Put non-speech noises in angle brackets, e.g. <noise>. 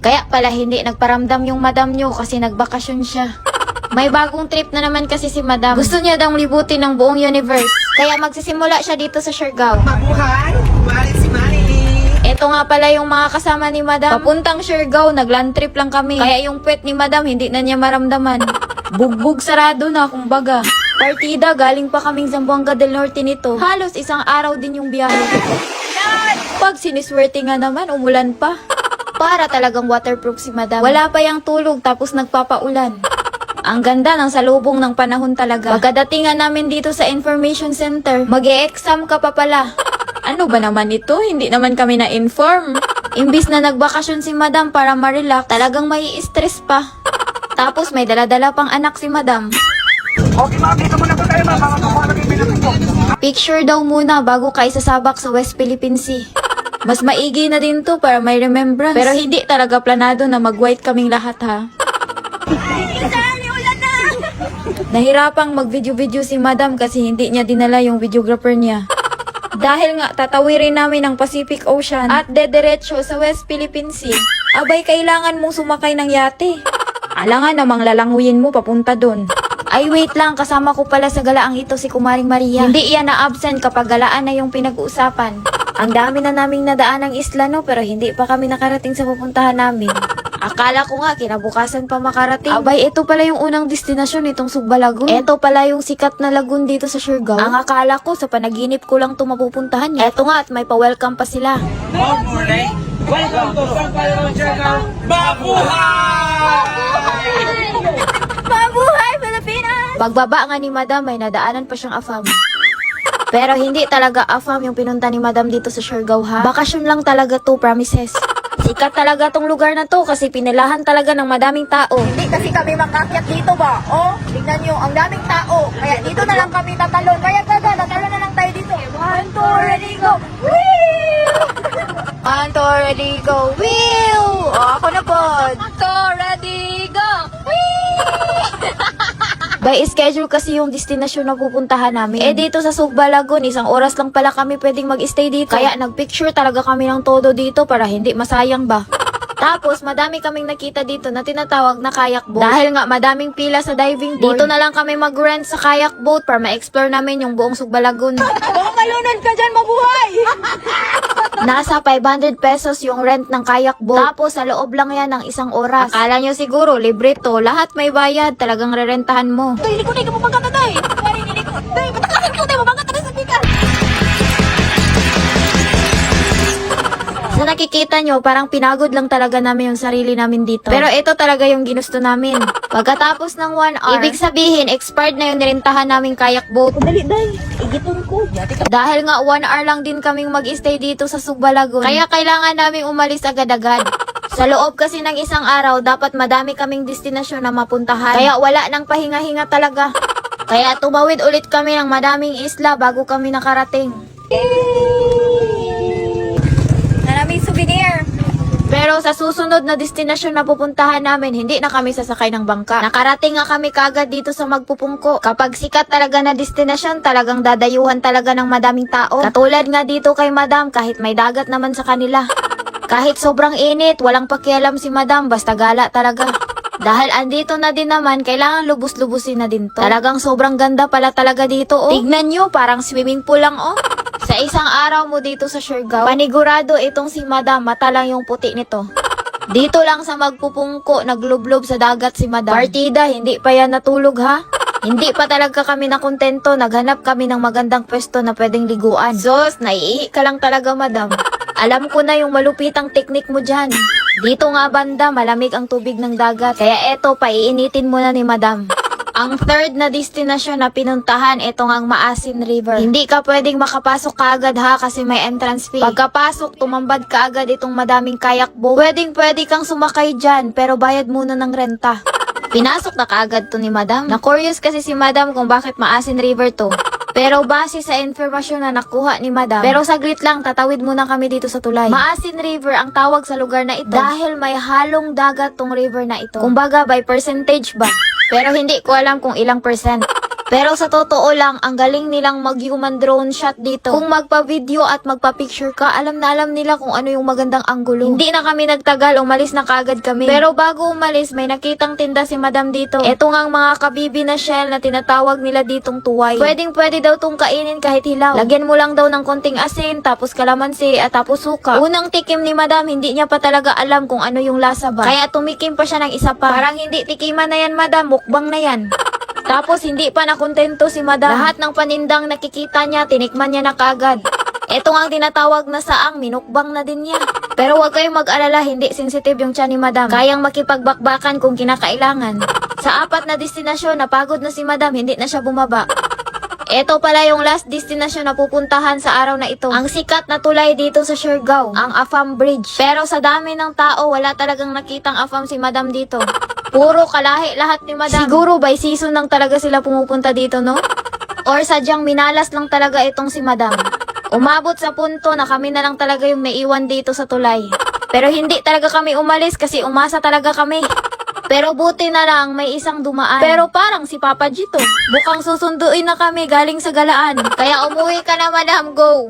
Kaya pala hindi nagparamdam yung madam nyo kasi nagbakasyon siya. May bagong trip na naman kasi si madam. Gusto niya daw libutin ng buong universe. Kaya magsisimula siya dito sa Siargao. Mabuhay! Marit si Marilyn! Ito nga pala yung mga kasama ni Madam. Papuntang Siargao, nagland trip lang kami. Kaya yung pet ni Madam, hindi na niya maramdaman. Bugbog sarado na, kumbaga. Partida, galing pa kaming Zamboanga del Norte nito. Halos isang araw din yung biyahe. Pag siniswerte nga naman, umulan pa. Para talagang waterproof si Madam. Wala pa yung tulog, tapos nagpapaulan. <laughs> Ang ganda ng salubong ng panahon talaga. Pagkadatingan namin dito sa information center, mag exam ka pa pala. <laughs> Ano ba naman ito? Hindi naman kami na-inform. Imbis na nagbakasyon si madam para ma-relax, talagang may stress pa. <laughs> Tapos may daladala pang anak si madam. Okay ma'am, dito muna po tayo ma'am. Mga kukuha na bibilang ko. Picture daw muna bago ka isasabak sa West Philippine Sea. Mas maigi na din to para may remembrance. Pero hindi talaga planado na mag-white kaming lahat ha. Nahirapang mag-video-video si madam kasi hindi niya dinala yung videographer niya. Dahil nga tatawirin namin ang Pacific Ocean at dediretso sa West Philippine Sea, abay kailangan mong sumakay ng yate. Alangan namang lalanguyin mo papunta doon. Ay wait lang, kasama ko pala sa galaang ito si Kumaring Maria. Hindi iyan na-absent kapag galaan na yung pinag-uusapan. Ang dami na naming nadaan ng isla no, pero hindi pa kami nakarating sa pupuntahan namin. Akala ko nga, kinabukasan pa makarating. Abay, ito pala yung unang destinasyon nitong Sugbalagun. Ito pala yung sikat na lagoon dito sa Siargao. Ang akala ko, sa panaginip ko lang ito mapupuntahan niya. Eto nga, at may pa-welcome pa sila. Good morning! Welcome to San Pedro Siargao! Mabuhay! Mabuhay, Pilipinas! Pagbaba nga ni Madam, may nadaanan pa siyang afam. Pero hindi talaga afam yung pinunta ni Madam dito sa Siargao ha. Bakasyon lang talaga to, promises. Sikat talaga tong lugar na to kasi pinilahan talaga ng madaming tao. Hindi kasi kami makakyat dito ba? Oh, tignan nyo, ang daming tao. Kaya dito na lang kami tatalon. Kaya gaga, tatalon na lang tayo dito. One, two, ready, go. Whee! One, two, ready, go! Wheel! O, ako na po. Two, ready, go! <laughs> By schedule kasi yung destinasyon na pupuntahan namin. Eh dito sa Sugbalagon, isang oras lang pala kami pwedeng mag-stay dito. Kaya nagpicture talaga kami ng todo dito para hindi masayang ba. Tapos, madami kaming nakita dito na tinatawag na kayak boat. Dahil nga madaming pila sa diving board, dito na lang kami mag-rent sa kayak boat para ma-explore namin yung buong Sugbalagon. Baka malunod ka dyan, mabuhay! <laughs> Nasa 500 pesos yung rent ng kayak boat. Tapos sa loob lang yan ng isang oras. Akala nyo siguro, libre to. Lahat may bayad. Talagang rerentahan mo. Ko na ikapapagkata tayo. Pari, hindi ko. Tay, patakasan ko tayo, mabangkata Sa nakikita nyo, parang pinagod lang talaga namin yung sarili namin dito. Pero ito talaga yung ginusto namin. <laughs> Pagkatapos ng 1 hour, ibig sabihin, expired na yung nirentahan naming kayak boat. Dali, day. Igiton ko. Dahil nga 1 hour lang din kaming mag-stay dito sa Sugbalagon. Kaya kailangan naming umalis agad-agad. <laughs> Sa loob kasi ng isang araw, dapat madami kaming destinasyon na mapuntahan. Kaya wala nang pahinga-hinga talaga. <laughs> Kaya tumawid ulit kami ng madaming isla bago kami nakarating. Pero sa susunod na destinasyon na pupuntahan namin, hindi na kami sasakay ng bangka. Nakarating nga kami kagad dito sa Magpupungko. Kapag sikat talaga na destinasyon, talagang dadayuhan talaga ng madaming tao. Katulad nga dito kay Madam, kahit may dagat naman sa kanila. Kahit sobrang init, walang pakialam si Madam, basta gala talaga. Dahil andito na din naman, kailangan lubos-lubusin na din to. Talagang sobrang ganda pala talaga dito, oh. Tignan nyo, parang swimming pool lang, oh. Sa isang araw mo dito sa Siargao, panigurado itong si Madam, mata lang yung puti nito. <laughs> Dito lang sa magpupungko, naglublob sa dagat si Madam. Partida, hindi pa yan natulog ha? <laughs> Hindi pa talaga kami nakontento, naghanap kami ng magandang pwesto na pwedeng liguan. Sos, naiihi ka lang talaga, Madam. <laughs> Alam ko na yung malupitang teknik mo dyan. Dito nga banda, malamig ang tubig ng dagat. Kaya eto, paiinitin mo na ni Madam. Ang third na destinasyon na pinuntahan, ito ang Maasin River. Hindi ka pwedeng makapasok kaagad ha kasi may entrance fee. Pagkapasok, tumambad ka agad itong madaming kayak boat. Pwedeng pwede kang sumakay dyan, pero bayad muna ng renta. <laughs> Pinasok na kaagad to ni Madam. Na-curious kasi si Madam kung bakit Maasin River to. Pero base sa informasyon na nakuha ni Madam, pero saglit lang, tatawid muna kami dito sa tulay. Maasin River ang tawag sa lugar na ito dahil may halong dagat tong river na ito. Kumbaga by percentage ba? Pero hindi ko alam kung ilang percent. Pero sa totoo lang, ang galing nilang mag-human drone shot dito. Kung magpa-video at magpa-picture ka, alam na alam nila kung ano yung magandang anggulo. Hindi na kami nagtagal, umalis na kagad kami. Pero bago umalis, may nakitang tinda si madam dito. Ito nga ang mga kabibi na shell na tinatawag nila ditong tuway. Pwedeng pwede daw tong kainin kahit hilaw. Lagyan mo lang daw ng konting asin, tapos kalamansi, at tapos suka. Unang tikim ni madam, hindi niya pa talaga alam kung ano yung lasa ba. Kaya tumikim pa siya ng isa pa. Parang hindi tikiman na yan madam, mukbang na yan. <laughs> Tapos hindi pa nakontento si madam. Lahat ng panindang nakikita niya, tinikman niya na kagad. Ito ang tinatawag na saang, minukbang na din niya. Pero huwag kayong mag-alala, hindi sensitive yung tiyan ni madam. Kayang makipagbakbakan kung kinakailangan. Sa apat na destinasyon, napagod na si madam, hindi na siya bumaba. Ito pala yung last destination na pupuntahan sa araw na ito. Ang sikat na tulay dito sa Siargao, ang Afam Bridge. Pero sa dami ng tao, wala talagang nakitang Afam si Madam dito. Puro kalahi lahat ni Madam. Siguro by season lang talaga sila pumupunta dito, no? Or sadyang minalas lang talaga itong si Madam. Umabot sa punto na kami na lang talaga yung naiwan dito sa tulay. Pero hindi talaga kami umalis kasi umasa talaga kami. Pero buti na lang may isang dumaan. Pero parang si Papa Gito. Bukang susunduin na kami galing sa galaan. Kaya umuwi ka na madam, go.